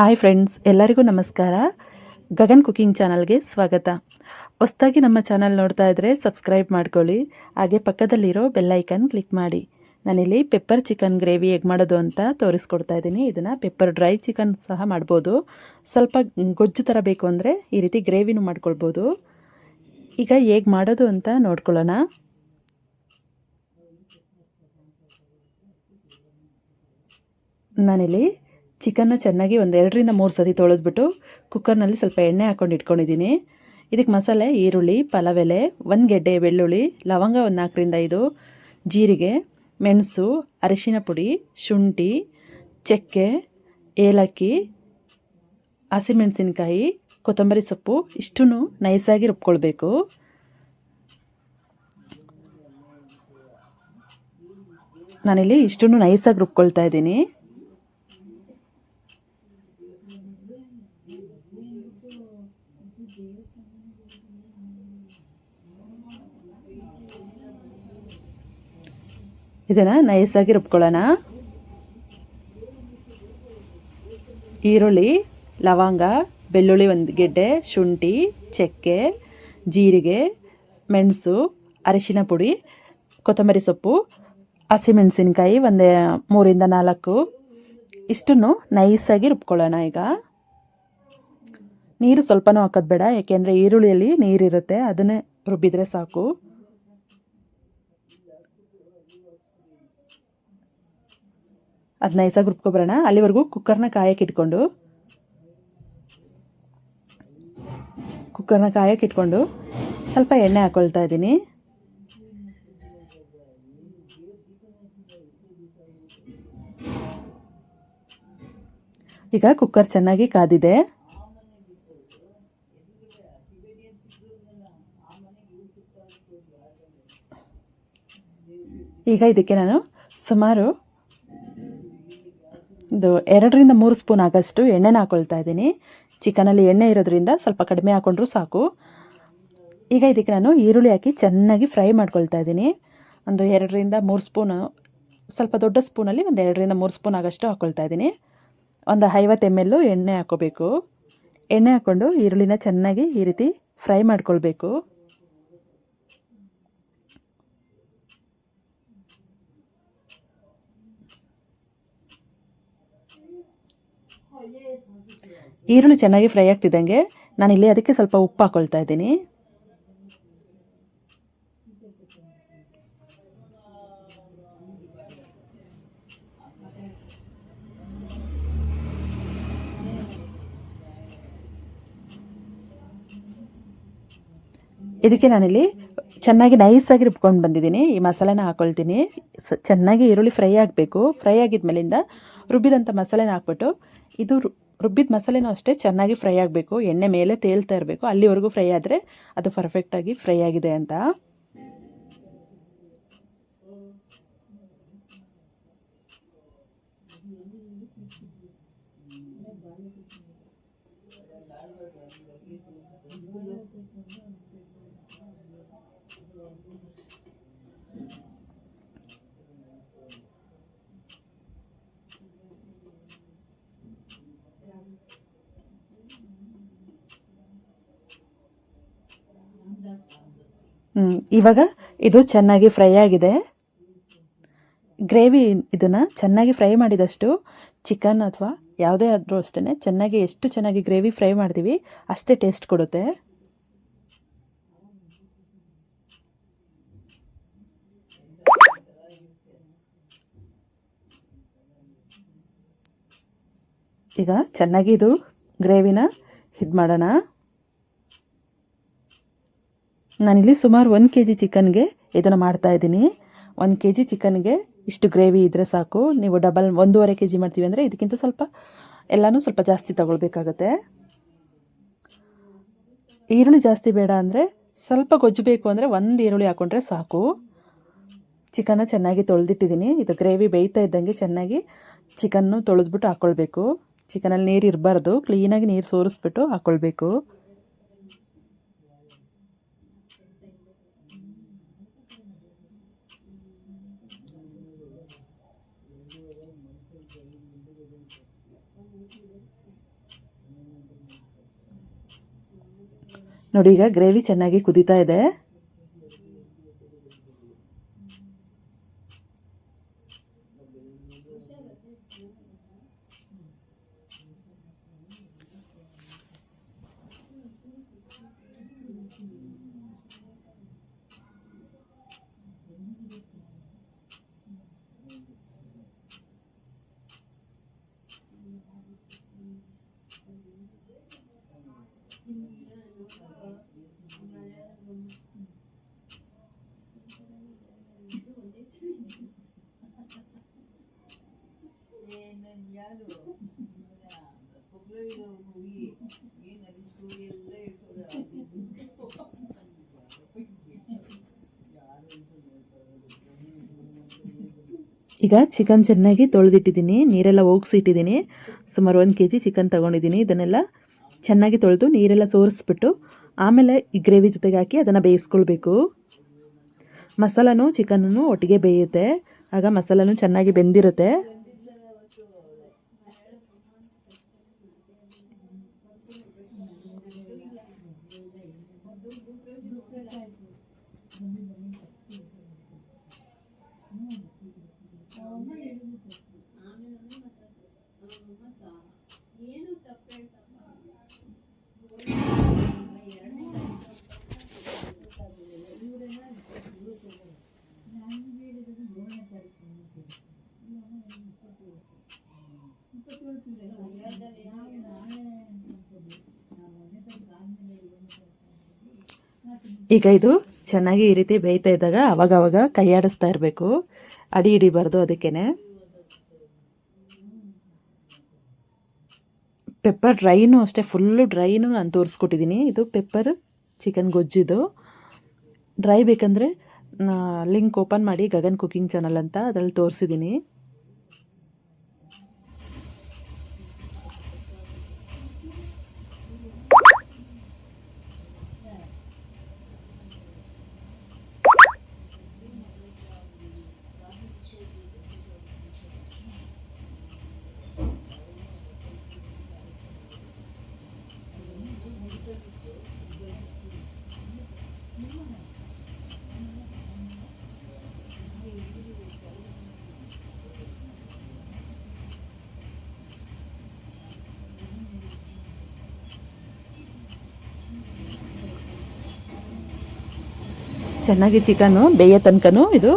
Hi friends ಎಲ್ಲರಿಗೂ ನಮಸ್ಕಾರ. Gagan cooking ಚಾನಲ್ಗೆ ಸ್ವಾಗತ. ಹೊಸ್ದಾಗಿ ನಮ್ಮ ಚಾನಲ್ ನೋಡ್ತಾ ಇದ್ದರೆ ಸಬ್ಸ್ಕ್ರೈಬ್ ಮಾಡ್ಕೊಳ್ಳಿ. ಹಾಗೆ ಪಕ್ಕದಲ್ಲಿರೋ ಬೆಲ್ಲೈಕನ್ ಕ್ಲಿಕ್ ಮಾಡಿ. ನಾನಿಲ್ಲಿ ಪೆಪ್ಪರ್ ಚಿಕನ್ ಗ್ರೇವಿ ಹೇಗೆ ಮಾಡೋದು ಅಂತ ತೋರಿಸ್ಕೊಡ್ತಾ ಇದ್ದೀನಿ. ಇದನ್ನು ಪೆಪ್ಪರ್ ಡ್ರೈ ಚಿಕನ್ ಸಹ ಮಾಡ್ಬೋದು. ಸ್ವಲ್ಪ ಗೊಜ್ಜು ಥರ ಬೇಕು ಅಂದರೆ ಈ ರೀತಿ ಗ್ರೇವಿನೂ ಮಾಡ್ಕೊಳ್ಬೋದು. ಈಗ ಹೇಗೆ ಮಾಡೋದು ಅಂತ ನೋಡ್ಕೊಳ್ಳೋಣ. ನಾನಿಲ್ಲಿ ಚಿಕನ್ನ ಚೆನ್ನಾಗಿ ಒಂದು ಎರಡರಿಂದ ಮೂರು ಸತಿ ತೊಳೆದ್ಬಿಟ್ಟು ಕುಕ್ಕರ್ನಲ್ಲಿ ಸ್ವಲ್ಪ ಎಣ್ಣೆ ಹಾಕ್ಕೊಂಡು ಇಟ್ಕೊಂಡಿದ್ದೀನಿ. ಇದಕ್ಕೆ ಮಸಾಲೆ, ಈರುಳ್ಳಿ ಪಲಾವ್ ಎಲೆ ಒಂದು ಗೆಡ್ಡೆ ಬೆಳ್ಳುಳ್ಳಿ, ಲವಂಗ ಒಂದು ನಾಲ್ಕರಿಂದ ಐದು, ಜೀರಿಗೆ, ಮೆಣಸು, ಅರಿಶಿನ ಪುಡಿ, ಶುಂಠಿ, ಚಕ್ಕೆ, ಏಲಕ್ಕಿ, ಹಸಿಮೆಣಸಿನ್ಕಾಯಿ, ಕೊತ್ತಂಬರಿ ಸೊಪ್ಪು ಇಷ್ಟೂ ನೈಸಾಗಿ ರುಬ್ಕೊಳ್ಬೇಕು. ನಾನಿಲ್ಲಿ ಇಷ್ಟನ್ನು ನೈಸಾಗಿ ರುಬ್ಕೊಳ್ತಾ ಇದ್ದೀನಿ. ಇದನ್ನು ನೈಸಾಗಿ ರುಬ್ಕೊಳ್ಳೋಣ. ಈರುಳ್ಳಿ, ಲವಂಗ, ಬೆಳ್ಳುಳ್ಳಿ ಒಂದು ಗೆಡ್ಡೆ, ಶುಂಠಿ, ಚಕ್ಕೆ, ಜೀರಿಗೆ, ಮೆಣಸು, ಅರಿಶಿನ ಪುಡಿ, ಕೊತ್ತಂಬರಿ ಸೊಪ್ಪು, ಹಸಿಮೆಣಸಿನ್ಕಾಯಿ ಒಂದೇ ಮೂರಿಂದ ನಾಲ್ಕು. ಇಷ್ಟನ್ನು ನೈಸಾಗಿ ರುಬ್ಕೊಳ್ಳೋಣ ಈಗ. ನೀರು ಸ್ವಲ್ಪನೂ ಹಾಕೋದು ಬೇಡ, ಯಾಕೆಂದರೆ ಈರುಳ್ಳಿಯಲ್ಲಿ ನೀರಿರುತ್ತೆ, ಅದನ್ನೇ ರುಬ್ಬಿದರೆ ಸಾಕು. ಅದು ನೈಸಾಗಿ ರುಬ್ಕೊಬರೋಣ ಅಲ್ಲಿವರೆಗೂ ಕುಕ್ಕರ್ನ ಕಾಯಕ್ಕೆ ಇಟ್ಕೊಂಡು. ಕುಕ್ಕರ್ನ ಕಾಯಕ್ಕೆ ಇಟ್ಕೊಂಡು ಸ್ವಲ್ಪ ಎಣ್ಣೆ ಹಾಕ್ಕೊಳ್ತಾ ಇದ್ದೀನಿ. ಈಗ ಕುಕ್ಕರ್ ಚೆನ್ನಾಗಿ ಕಾದಿದೆ. ಈಗ ಇದಕ್ಕೆ ನಾನು ಸುಮಾರು ಇದು ಎರಡರಿಂದ ಮೂರು ಸ್ಪೂನ್ ಆಗೋಷ್ಟು ಎಣ್ಣೆನ ಹಾಕ್ಕೊಳ್ತಾ ಇದ್ದೀನಿ. ಚಿಕನಲ್ಲಿ ಎಣ್ಣೆ ಇರೋದ್ರಿಂದ ಸ್ವಲ್ಪ ಕಡಿಮೆ ಹಾಕೊಂಡ್ರು ಸಾಕು. ಈಗ ಇದಕ್ಕೆ ನಾನು ಈರುಳ್ಳಿ ಹಾಕಿ ಚೆನ್ನಾಗಿ ಫ್ರೈ ಮಾಡ್ಕೊಳ್ತಾ ಇದ್ದೀನಿ. ಒಂದು ಎರಡರಿಂದ ಮೂರು ಸ್ಪೂನು, ಸ್ವಲ್ಪ ದೊಡ್ಡ ಸ್ಪೂನಲ್ಲಿ ಒಂದು ಎರಡರಿಂದ ಮೂರು ಸ್ಪೂನ್ ಆಗೋಷ್ಟು ಹಾಕ್ಕೊಳ್ತಾ ಇದ್ದೀನಿ. ಒಂದು ಐವತ್ತು ಎಂ ಎಲ್ಲು ಎಣ್ಣೆ ಹಾಕ್ಕೋಬೇಕು ಎಣ್ಣೆ ಹಾಕ್ಕೊಂಡು ಈರುಳ್ಳಿನ ಚೆನ್ನಾಗಿ ಈ ರೀತಿ ಫ್ರೈ ಮಾಡ್ಕೊಳ್ಬೇಕು. ಈರುಳ್ಳಿ ಚೆನ್ನಾಗಿ ಫ್ರೈ ಆಗ್ತಿದ್ದಂಗೆ ನಾನು ಇಲ್ಲಿ ಅದಕ್ಕೆ ಸ್ವಲ್ಪ ಉಪ್ಪು ಹಾಕೊಳ್ತಾ ಇದ್ದೀನಿ. ಇದಕ್ಕೆ ನಾನಿಲ್ಲಿ ಚೆನ್ನಾಗಿ ನೈಸಾಗಿ ರುಬ್ಕೊಂಡು ಬಂದಿದ್ದೀನಿ. ಈ ಮಸಾಲೆನ ಹಾಕೊಳ್ತೀನಿ. ಚೆನ್ನಾಗಿ ಈರುಳ್ಳಿ ಫ್ರೈ ಆಗಬೇಕು. ಫ್ರೈ ಆಗಿದ್ಮೇಲಿಂದ ರುಬ್ಬಿದಂಥ ಮಸಾಲೆನ ಹಾಕ್ಬಿಟ್ಟು ಇದು ರುಬ್ಬಿದ ಮಸಾಲೆನೂ ಅಷ್ಟೇ ಚೆನ್ನಾಗಿ ಫ್ರೈ ಆಗಬೇಕು. ಎಣ್ಣೆ ಮೇಲೆ ತೇಲ್ತಾ ಇರಬೇಕು. ಅಲ್ಲಿವರೆಗೂ ಫ್ರೈ ಆದರೆ ಅದು ಪರ್ಫೆಕ್ಟಾಗಿ ಫ್ರೈ ಆಗಿದೆ ಅಂತ. ಇವಾಗ ಇದು ಚೆನ್ನಾಗಿ ಫ್ರೈ ಆಗಿದೆ. ಗ್ರೇವಿ ಇದನ್ನು ಚೆನ್ನಾಗಿ ಫ್ರೈ ಮಾಡಿದಷ್ಟು ಚಿಕನ್ ಅಥವಾ ಯಾವುದೇ ಆದರೂ ಅಷ್ಟೇ ಚೆನ್ನಾಗಿ, ಎಷ್ಟು ಚೆನ್ನಾಗಿ ಗ್ರೇವಿ ಫ್ರೈ ಮಾಡ್ತೀವಿ ಅಷ್ಟೇ ಟೇಸ್ಟ್ ಕೊಡುತ್ತೆ. ಈಗ ಚೆನ್ನಾಗಿ ಇದು ಗ್ರೇವಿನ ಇದು ಮಾಡೋಣ. ನಾನಿಲ್ಲಿ ಸುಮಾರು ಒಂದು ಕೆ ಜಿ ಚಿಕನ್ಗೆ ಇದನ್ನು ಮಾಡ್ತಾಯಿದ್ದೀನಿ ಒಂದು ಕೆ ಜಿ ಚಿಕನ್ಗೆ ಇಷ್ಟು ಗ್ರೇವಿ ಇದ್ದರೆ ಸಾಕು. ನೀವು ಡಬಲ್ ಒಂದೂವರೆ ಕೆ ಜಿ ಮಾಡ್ತೀವಿ ಅಂದರೆ ಇದಕ್ಕಿಂತ ಸ್ವಲ್ಪ ಎಲ್ಲನೂ ಸ್ವಲ್ಪ ಜಾಸ್ತಿ ತಗೊಳ್ಬೇಕಾಗತ್ತೆ. ಈರುಳ್ಳಿ ಜಾಸ್ತಿ ಬೇಡ ಅಂದರೆ ಸ್ವಲ್ಪ ಗೊಜ್ಜು ಬೇಕು ಅಂದರೆ ಒಂದು ಈರುಳ್ಳಿ ಹಾಕ್ಕೊಂಡ್ರೆ ಸಾಕು. ಚಿಕನ್ನ ಚೆನ್ನಾಗಿ ತೊಳೆದಿಟ್ಟಿದ್ದೀನಿ. ಇದು ಗ್ರೇವಿ ಬೇಯ್ತಾ ಇದ್ದಂಗೆ ಚೆನ್ನಾಗಿ ಚಿಕನ್ನು ತೊಳೆದ್ಬಿಟ್ಟು ಹಾಕ್ಕೊಳ್ಬೇಕು ಚಿಕನಲ್ಲಿ ನೀರು ಇರಬಾರ್ದು. ಕ್ಲೀನಾಗಿ ನೀರು ಸೋರಿಸ್ಬಿಟ್ಟು ಹಾಕ್ಕೊಳ್ಬೇಕು ನೋಡಿ ಈಗ ಗ್ರೇವಿ ಚೆನ್ನಾಗಿ ಕುದೀತಾ ಇದೆ. ಈಗ ಚಿಕನ್ ಚೆನ್ನಾಗಿ ತೊಳೆದಿಟ್ಟಿದ್ದೀನಿ. ನೀರೆಲ್ಲ ಹೋಗಿಸಿಟ್ಟಿದ್ದೀನಿ. ಸುಮಾರು ಒಂದು ಕೆ ಜಿ ಚಿಕನ್ ತೊಗೊಂಡಿದ್ದೀನಿ. ಇದನ್ನೆಲ್ಲ ಚೆನ್ನಾಗಿ ತೊಳೆದು ನೀರೆಲ್ಲ ಸೋರಿಸ್ಬಿಟ್ಟು ಆಮೇಲೆ ಈ ಗ್ರೇವಿ ಜೊತೆಗೆ ಹಾಕಿ ಅದನ್ನು ಬೇಯಿಸ್ಕೊಳ್ಬೇಕು. ಮಸಾಲನೂ ಚಿಕನ್ನು ಒಟ್ಟಿಗೆ ಬೇಯುತ್ತೆ. ಆಗ ಮಸಾಲನೂ ಚೆನ್ನಾಗಿ ಬೆಂದಿರುತ್ತೆ. ಈಗ ಇದು ಚೆನ್ನಾಗಿ ಈ ರೀತಿ ಬೇಯ್ತಾ ಇದ್ದಾಗ ಅವಾಗವಾಗ ಕೈ ಆಡಿಸ್ತಾ ಇರಬೇಕು. ಅಡಿ ಹಿಡಿಬಾರ್ದು ಅದಕ್ಕೇನೆ. ಪೆಪ್ಪರ್ ಡ್ರೈನು ಅಷ್ಟೇ ಫುಲ್ಲು ಡ್ರೈನು ನಾನು ತೋರಿಸ್ಕೊಟ್ಟಿದ್ದೀನಿ ಇದು ಪೆಪ್ಪರ್ ಚಿಕನ್ ಗೊಜ್ಜಿದು. ಡ್ರೈ ಬೇಕಂದರೆ ಲಿಂಕ್ ಓಪನ್ ಮಾಡಿ ಗಗನ್ ಕುಕಿಂಗ್ ಚಾನಲ್ ಅಂತ ಅದರಲ್ಲಿ ತೋರಿಸಿದ್ದೀನಿ ಚೆನ್ನಾಗಿ ಚಿಕನು ಬೇಯೋ ತನಕನೂ ಇದು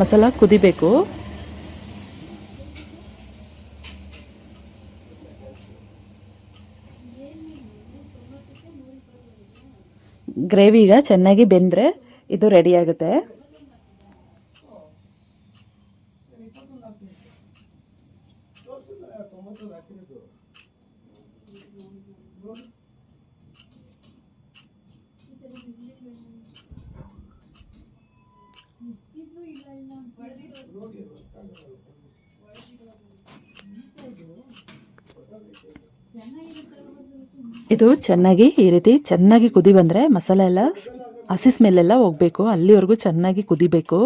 ಮಸಾಲ ಕುದಿಬೇಕು. ಗ್ರೇವಿ ಈಗ ಚೆನ್ನಾಗಿ ಬೆಂದರೆ ಇದು ರೆಡಿ ಆಗುತ್ತೆ. ಇದು ಚೆನ್ನಾಗಿ ಈ ರೀತಿ ಚೆನ್ನಾಗಿ ಕುದಿ ಬಂದರೆ ಮಸಾಲೆ ಎಲ್ಲ, ಹಸಿ ಸ್ಮೆಲ್ಲೆಲ್ಲ ಹೋಗಬೇಕು. ಅಲ್ಲಿವರೆಗೂ ಚೆನ್ನಾಗಿ ಕುದಿಬೇಕು.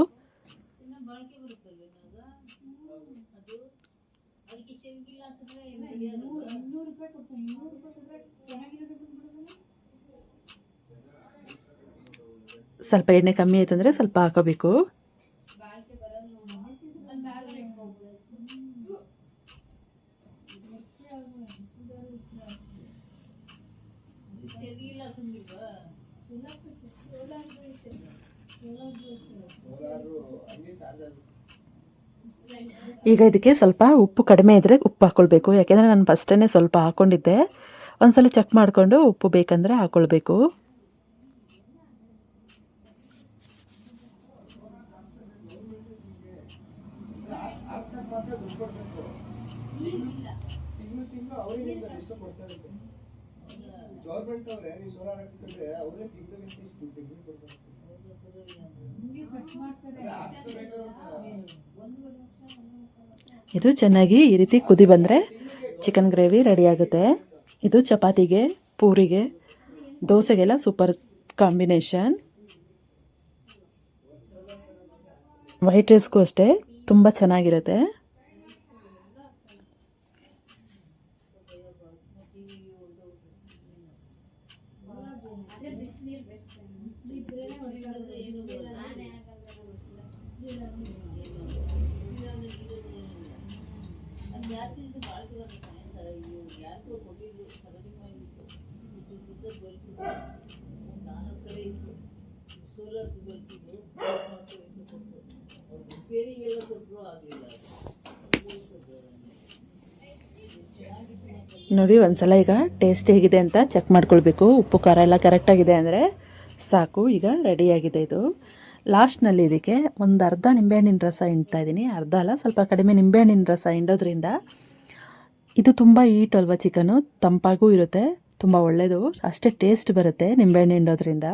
ಸ್ವಲ್ಪ ಎಣ್ಣೆ ಕಮ್ಮಿ ಆಯ್ತಂದ್ರೆ ಸ್ವಲ್ಪ ಹಾಕೋಬೇಕು. ಈಗ ಇದಕ್ಕೆ ಸ್ವಲ್ಪ ಉಪ್ಪು ಕಡಿಮೆ ಇದ್ದರೆ ಉಪ್ಪು ಹಾಕ್ಕೊಳ್ಬೇಕು ಯಾಕೆಂದರೆ ನಾನು ಫಸ್ಟೇ ಸ್ವಲ್ಪ ಹಾಕ್ಕೊಂಡಿದ್ದೆ ಒಂದ್ಸಲ ಚೆಕ್ ಮಾಡಿಕೊಂಡು ಉಪ್ಪು ಬೇಕಂದರೆ ಹಾಕ್ಕೊಳ್ಬೇಕು ಗೌರ್ಮೆಂಟ್ ಅವ್ರೆ ನೀವು ಸೋಲಾರ್ ಹಾಕಿಸಿದ್ರೆ ಅವರೇ ತಿಂಗಳಿಗೆ ಇಷ್ಟು ತಿಂಗಳು ಕೊಡ್ತಾರೆ? ಇದು ಚೆನ್ನಾಗಿ ಈ ರೀತಿ ಕುದಿ ಬಂದರೆ ಚಿಕನ್ ಗ್ರೇವಿ ರೆಡಿ ಆಗುತ್ತೆ. ಇದು ಚಪಾತಿಗೆ ಪೂರಿಗೆ ದೋಸೆಗೆಲ್ಲ ಸೂಪರ್ ಕಾಂಬಿನೇಷನ್. ವೈಟ್ ರೈಸ್ಗೂ ಅಷ್ಟೇ ತುಂಬ ಚೆನ್ನಾಗಿರುತ್ತೆ. ಸೋಲಾರ್ ಬರ್ತಿದ್ರು ಬೇರೆ ಎಲ್ಲ ಕೊಟ್ಟರು ಆಗಲಿಲ್ಲ ನೋಡಿ, ಒಂದ್ಸಲ ಈಗ ಟೇಸ್ಟ್ ಹೇಗಿದೆ ಅಂತ ಚೆಕ್ ಮಾಡ್ಕೊಳ್ಬೇಕು. ಉಪ್ಪು, ಖಾರ ಎಲ್ಲ ಕರೆಕ್ಟಾಗಿದೆ ಅಂದರೆ ಸಾಕು, ಈಗ ರೆಡಿಯಾಗಿದೆ ಇದು. ಲಾಸ್ಟ್ನಲ್ಲಿ ಇದಕ್ಕೆ ಒಂದು ಅರ್ಧ ನಿಂಬೆಹಣ್ಣಿನ ರಸ ಹಿಂಡ್ತಾ ಇದ್ದೀನಿ. ಅರ್ಧ ಅಲ್ಲ, ಸ್ವಲ್ಪ ಕಡಿಮೆ ನಿಂಬೆಹಣ್ಣಿನ ರಸ ಹಿಂಡೋದ್ರಿಂದ. ಇದು ತುಂಬ ಈಟ್ ಅಲ್ವಾ ಚಿಕನು ತಂಪಾಗೂ ಇರುತ್ತೆ, ತುಂಬ ಒಳ್ಳೆಯದು ಅಷ್ಟೇ ಟೇಸ್ಟ್ ಬರುತ್ತೆ ನಿಂಬೆಹಣ್ಣು ಹಿಂಡೋದ್ರಿಂದ.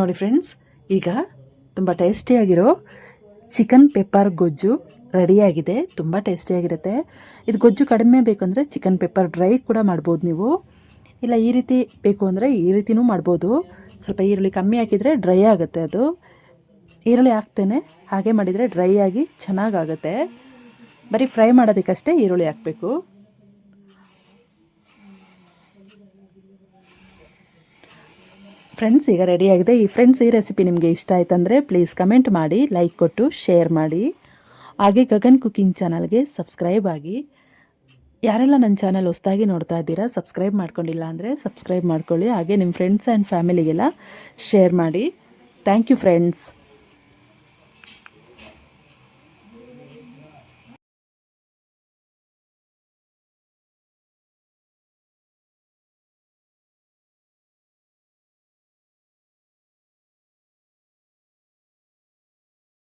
ನೋಡಿ ಫ್ರೆಂಡ್ಸ್ ಈಗ ತುಂಬ ಟೇಸ್ಟಿಯಾಗಿರೋ ಚಿಕನ್ ಪೆಪ್ಪರ್ ಗೊಜ್ಜು ರೆಡಿಯಾಗಿದೆ ತುಂಬ ಟೇಸ್ಟಿಯಾಗಿರುತ್ತೆ ಇದು ಗೊಜ್ಜು ಕಡಿಮೆ ಬೇಕಂದರೆ ಚಿಕನ್ ಪೆಪ್ಪರ್ ಡ್ರೈ ಕೂಡ ಮಾಡ್ಬೋದು ನೀವು. ಇಲ್ಲ, ಈ ರೀತಿ ಬೇಕು ಅಂದರೆ ಈ ರೀತಿನೂ ಮಾಡ್ಬೋದು. ಸ್ವಲ್ಪ ಈರುಳ್ಳಿ ಕಮ್ಮಿ ಹಾಕಿದರೆ ಡ್ರೈ ಆಗುತ್ತೆ ಅದು. ಈರುಳ್ಳಿ ಹಾಕ್ತೇನೆ. ಹಾಗೆ ಮಾಡಿದರೆ ಡ್ರೈ ಆಗಿ ಚೆನ್ನಾಗಾಗುತ್ತೆ. ಬರೀ ಫ್ರೈ ಮಾಡೋದಕ್ಕಷ್ಟೇ ಈರುಳ್ಳಿ ಹಾಕಬೇಕು. ಫ್ರೆಂಡ್ಸ್ ಈಗ ರೆಡಿಯಾಗಿದೆ ಈ ಫ್ರೆಂಡ್ಸ್ ಈ ರೆಸಿಪಿ ನಿಮಗೆ ಇಷ್ಟ ಆಯ್ತಂದರೆ ಪ್ಲೀಸ್ ಕಮೆಂಟ್ ಮಾಡಿ ಲೈಕ್ ಕೊಟ್ಟು ಶೇರ್ ಮಾಡಿ. ಹಾಗೆ ಗಗನ್ ಕುಕ್ಕಿಂಗ್ ಚಾನಲ್ಗೆ ಸಬ್ಸ್ಕ್ರೈಬ್ ಆಗಿ. ಯಾರೆಲ್ಲ ನನ್ನ ಚಾನಲ್ ಹೊಸ್ದಾಗಿ ನೋಡ್ತಾ ಇದ್ದೀರಾ ಸಬ್ಸ್ಕ್ರೈಬ್ ಮಾಡ್ಕೊಂಡಿಲ್ಲ ಅಂದರೆ ಸಬ್ಸ್ಕ್ರೈಬ್ ಮಾಡ್ಕೊಳ್ಳಿ. ಹಾಗೆ ನಿಮ್ಮ ಫ್ರೆಂಡ್ಸ್ ಆ್ಯಂಡ್ ಫ್ಯಾಮಿಲಿಗೆಲ್ಲ ಶೇರ್ ಮಾಡಿ. Thank you friends